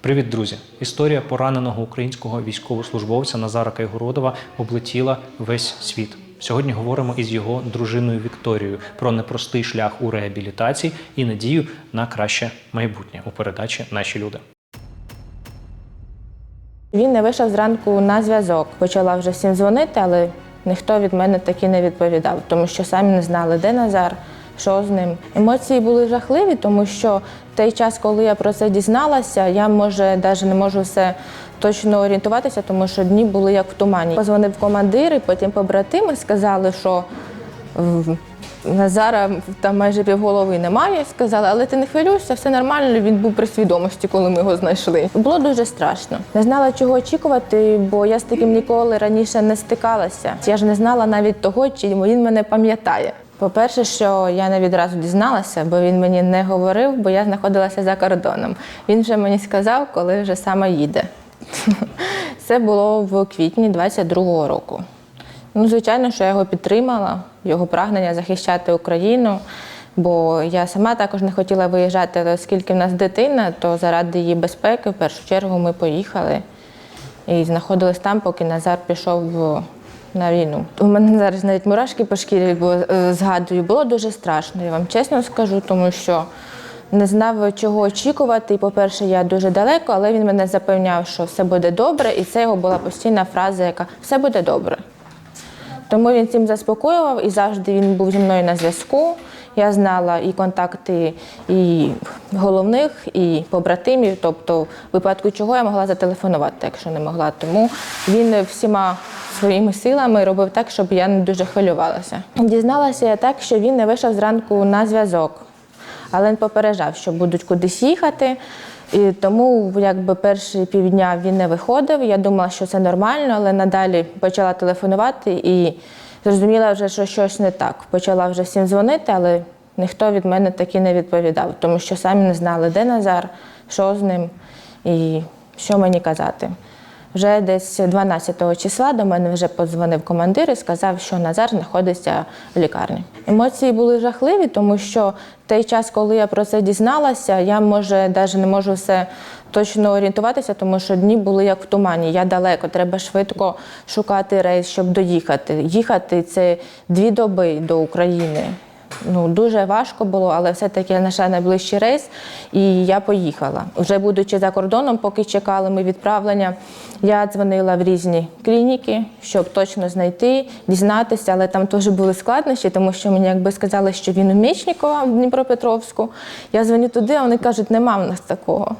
Привіт, друзі! Історія пораненого українського військовослужбовця Назара Кайгородова облетіла весь світ. Сьогодні говоримо із його дружиною Вікторією про непростий шлях у реабілітації і надію на краще майбутнє у передачі Наші люди. Він не вийшов зранку на зв'язок. Почала вже всім дзвонити, але ніхто від мене таки не відповідав, тому що самі не знали, де Назар, що з ним. Емоції були жахливі, тому що той час, коли я про це дізналася, я може навіть не можу все точно орієнтуватися, тому що дні були як в тумані. Позвонив командир, і потім побратими сказали, що Назара там майже півголови немає. Сказали, але ти не хвилюйся, все нормально. Він був при свідомості, коли ми його знайшли. Було дуже страшно. Не знала, чого очікувати, бо я з таким ніколи раніше не стикалася. Я ж не знала навіть того, чи він мене пам'ятає. По-перше, що я не відразу дізналася, бо він мені не говорив, бо я знаходилася за кордоном. Він вже мені сказав, коли вже саме їде. Це було в квітні 22-го року. Ну, звичайно, що я його підтримала, його прагнення захищати Україну. Бо я сама також не хотіла виїжджати, але оскільки в нас дитина, то заради її безпеки, в першу чергу, ми поїхали і знаходились там, поки Назар пішов на війну. У мене зараз навіть мурашки по шкірі, бо е, згадую, було дуже страшно, я вам чесно скажу, тому що не знав, чого очікувати. І, по-перше, я дуже далеко, але він мене запевняв, що все буде добре, і це його була постійна фраза, яка все буде добре. Тому він цим заспокоював і завжди він був зі мною на зв'язку. Я знала і контакти і головних, і побратимів. Тобто, в випадку чого я могла зателефонувати, якщо не могла. Тому він всіма своїми силами робив так, щоб я не дуже хвилювалася. Дізналася я так, що він не вийшов зранку на зв'язок, але він попереджав, що будуть кудись їхати. І тому якби перші півдня він не виходив. Я думала, що це нормально, але надалі почала телефонувати і зрозуміла вже, що щось не так. Почала вже всім дзвонити, але ніхто від мене таки не відповідав, тому що самі не знали, де Назар, що з ним і що мені казати. Вже десь 12 числа до мене вже подзвонив командир і сказав, що Назар знаходиться в лікарні. Емоції були жахливі, тому що той час, коли я про це дізналася, я може навіть не можу все точно орієнтуватися, тому що дні були як в тумані. Я далеко, треба швидко шукати рейс, щоб доїхати. Їхати це дві доби до України. Ну, дуже важко було, але все-таки я знайшла найближчий рейс і я поїхала. Вже будучи за кордоном, поки чекали ми відправлення, я дзвонила в різні клініки, щоб точно знайти, дізнатися, але там теж були складнощі, тому що мені якби сказали, що він у Мічникова в Дніпропетровську. Я дзвоню туди, а вони кажуть, нема в нас такого.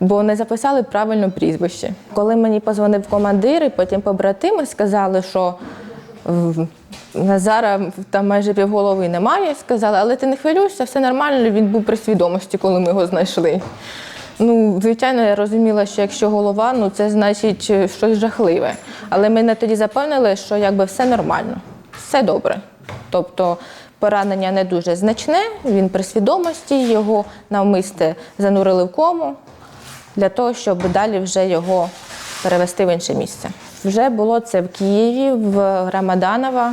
Бо не записали правильно прізвище. Коли мені позвонив командир, і потім побратими сказали, що Назара там майже півголови немає, сказали, але ти не хвилюйся, все нормально, він був при свідомості, коли ми його знайшли. Ну, звичайно, я розуміла, що якщо голова, ну це значить е, щось жахливе. Але мене тоді запевнили, що якби все нормально, все добре. Тобто поранення не дуже значне, він при свідомості, його навмисте занурили в кому для того, щоб далі вже його перевести в інше місце. Вже було це в Києві, в Рамаданова.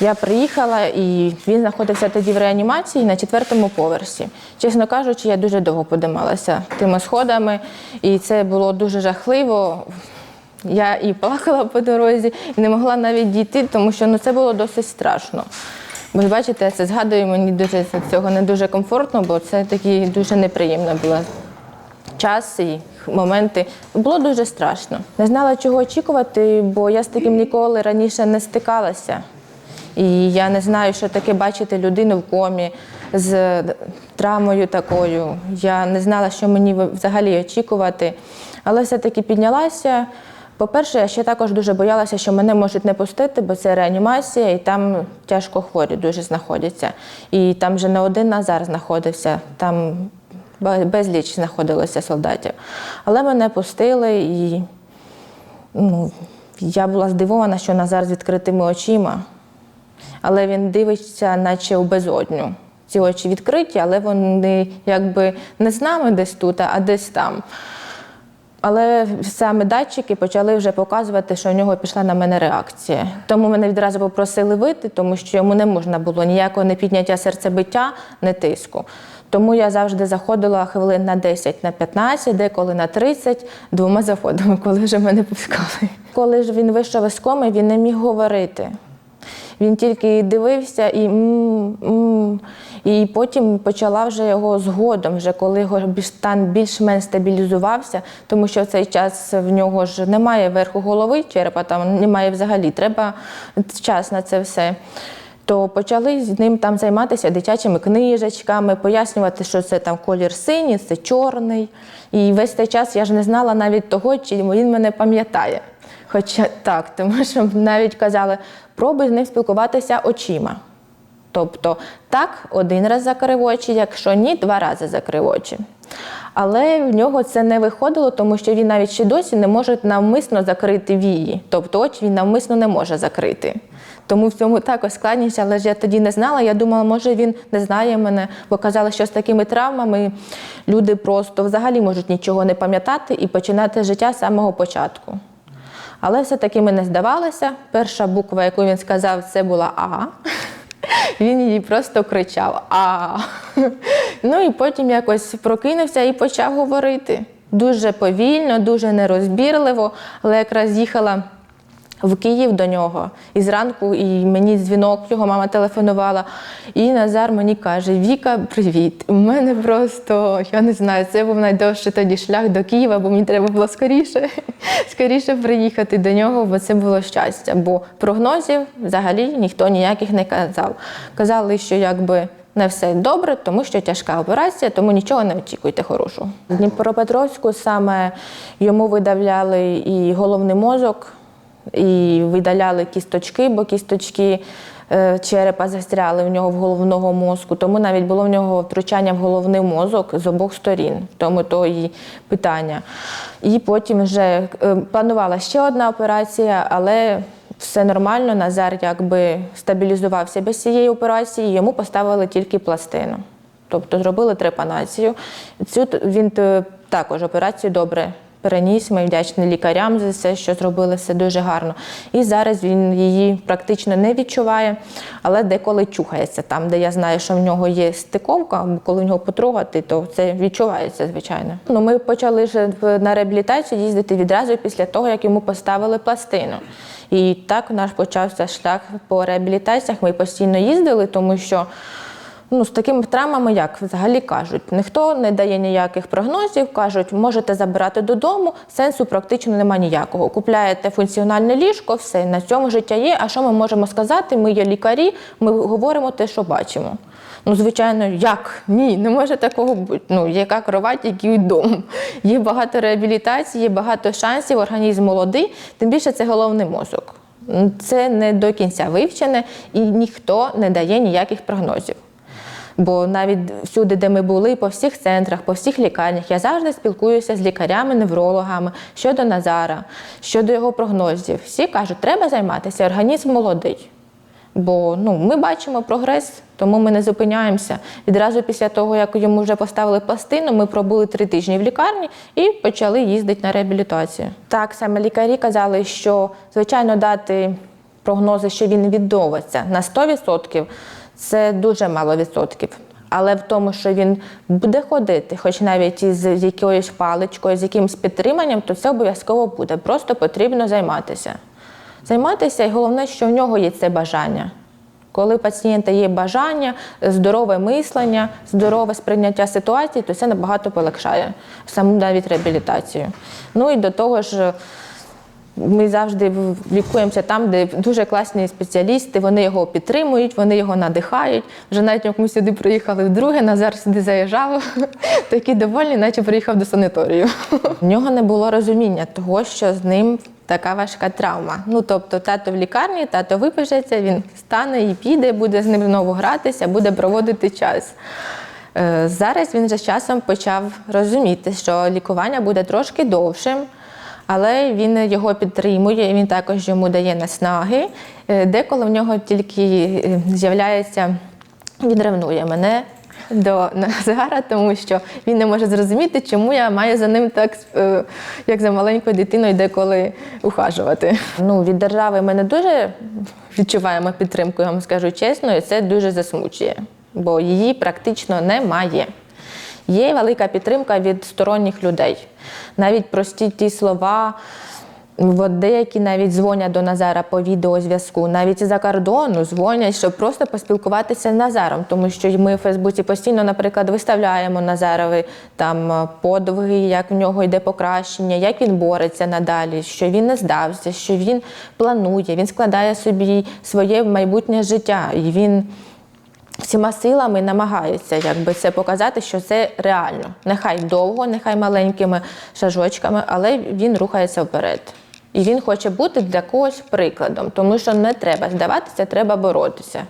Я приїхала, і він знаходився тоді в реанімації на четвертому поверсі. Чесно кажучи, я дуже довго подималася тими сходами, і це було дуже жахливо. Я і плакала по дорозі, і не могла навіть дійти, тому що ну, це було досить страшно. Бо бачите, я це згадую, мені дуже цього не дуже комфортно, бо це такі дуже неприємна була час і моменти. Було дуже страшно. Не знала, чого очікувати, бо я з таким ніколи раніше не стикалася. І я не знаю, що таке бачити людину в комі з травмою такою. Я не знала, що мені взагалі очікувати. Але все-таки піднялася. По-перше, я ще також дуже боялася, що мене можуть не пустити, бо це реанімація, і там тяжко хворі дуже знаходяться. І там вже не один Назар знаходився, там безліч знаходилося солдатів. Але мене пустили, і ну, я була здивована, що Назар з відкритими очима. Але він дивиться, наче у безодню. Ці очі відкриті, але вони якби не з нами десь тут, а десь там. Але саме датчики почали вже показувати, що у нього пішла на мене реакція. Тому мене відразу попросили вийти, тому що йому не можна було ніякого не підняття серцебиття, не тиску. Тому я завжди заходила хвилин на 10, на 15, деколи на 30, двома заходами, коли вже мене пускали. Коли ж він вийшов із коми, він не міг говорити. Він тільки дивився і м, м. і потім почала вже його згодом, вже коли його стан більш-менш стабілізувався, тому що в цей час в нього ж немає верху голови, черепа там немає взагалі. Треба час на це все. То почали з ним там займатися дитячими книжечками, пояснювати, що це там колір синій, це чорний. І весь цей час я ж не знала навіть того, чи він мене пам'ятає. Хоча так, тому що навіть казали, пробуй з ним спілкуватися очима. Тобто так, один раз закрив очі, якщо ні, два рази закрив очі. Але в нього це не виходило, тому що він навіть ще досі не може навмисно закрити вії. Тобто очі він навмисно не може закрити. Тому в цьому також складність, але ж я тоді не знала. Я думала, може він не знає мене, бо казали, що з такими травмами люди просто взагалі можуть нічого не пам'ятати і починати життя з самого початку. Але все-таки ми не здавалися. Перша буква, яку він сказав, це була А. Він її просто кричав А. Ну і потім якось прокинувся і почав говорити. Дуже повільно, дуже нерозбірливо, але якраз їхала в Київ до нього. І зранку і мені дзвінок, його мама телефонувала. І Назар мені каже: Віка, привіт. У мене просто, я не знаю, це був найдовший тоді шлях до Києва, бо мені треба було скоріше, скоріше приїхати до нього, бо це було щастя. Бо прогнозів взагалі ніхто ніяких не казав. Казали, що якби. Не все добре, тому що тяжка операція, тому нічого не очікуйте хорошого. Дніпропетровську саме йому видавляли і головний мозок, і видаляли кісточки, бо кісточки е, черепа застряли в нього в головного мозку. Тому навіть було в нього втручання в головний мозок з обох сторін. Тому то і питання. І потім вже е, планувала ще одна операція, але все нормально. Назар якби стабілізувався без цієї операції, йому поставили тільки пластину. Тобто зробили трепанацію. Цю він також операцію добре переніс. Ми вдячні лікарям за все, що зробили все дуже гарно. І зараз він її практично не відчуває, але деколи чухається там, де я знаю, що в нього є стиковка, коли в нього потрогати, то це відчувається, звичайно. Ну, ми почали ж на реабілітацію їздити відразу після того, як йому поставили пластину. І так наш почався шлях по реабілітаціях. Ми постійно їздили, тому що ну, з такими травмами, як взагалі кажуть, ніхто не дає ніяких прогнозів, кажуть, можете забирати додому, сенсу практично немає ніякого. Купляєте функціональне ліжко, все, на цьому життя є. А що ми можемо сказати? Ми є лікарі, ми говоримо те, що бачимо. Ну, звичайно, як? Ні, не може такого бути. Ну, яка кровать, який дом. Є багато реабілітацій, є багато шансів, організм молодий, тим більше це головний мозок. Це не до кінця вивчене і ніхто не дає ніяких прогнозів. Бо навіть всюди, де ми були, по всіх центрах, по всіх лікарнях, я завжди спілкуюся з лікарями, неврологами щодо Назара, щодо його прогнозів. Всі кажуть, треба займатися, організм молодий. Бо ну, ми бачимо прогрес, тому ми не зупиняємося. Відразу після того, як йому вже поставили пластину, ми пробули три тижні в лікарні і почали їздити на реабілітацію. Так, саме лікарі казали, що звичайно дати прогнози, що він відновиться на 100%, це дуже мало відсотків. Але в тому, що він буде ходити, хоч навіть із якоюсь паличкою, з якимось підтриманням, то це обов'язково буде. Просто потрібно займатися. Займатися, і головне, що в нього є це бажання. Коли пацієнта є бажання, здорове мислення, здорове сприйняття ситуації, то це набагато полегшає саму навіть реабілітацію. Ну і до того ж, ми завжди лікуємося там, де дуже класні спеціалісти, вони його підтримують, вони його надихають. Вже навіть як ми сюди приїхали вдруге, Назар сюди заїжджав, такий довольний, наче приїхав до санаторію. В нього не було розуміння того, що з ним така важка травма. Ну тобто, тато в лікарні, тато випишеться, він стане і піде, буде з ним знову гратися, буде проводити час. Е, Зараз він вже з часом почав розуміти, що лікування буде трошки довшим, але він його підтримує, він також йому дає наснаги. Е, Деколи в нього тільки е, з'являється, він ревнує мене до Назара, тому що він не може зрозуміти, чому я маю за ним так, е, як за маленькою дитиною, деколи ухажувати. Ну, від держави ми не дуже відчуваємо підтримку, я вам скажу чесно, і це дуже засмучує, бо її практично немає. Є велика підтримка від сторонніх людей. Навіть прості ті слова. От деякі навіть дзвонять до Назара по відеозв'язку, навіть із-за кордону дзвонять, щоб просто поспілкуватися з Назаром, тому що ми в Фейсбуці постійно, наприклад, виставляємо Назарові там е, подвиги, як в нього йде покращення, як він бореться надалі, що він не здався, що він планує, він складає собі своє майбутнє життя, і він всіма силами намагаються якби це показати, що це реально. Нехай довго, нехай маленькими шажочками, але він рухається вперед. І він хоче бути для когось прикладом, тому що не треба здаватися, треба боротися.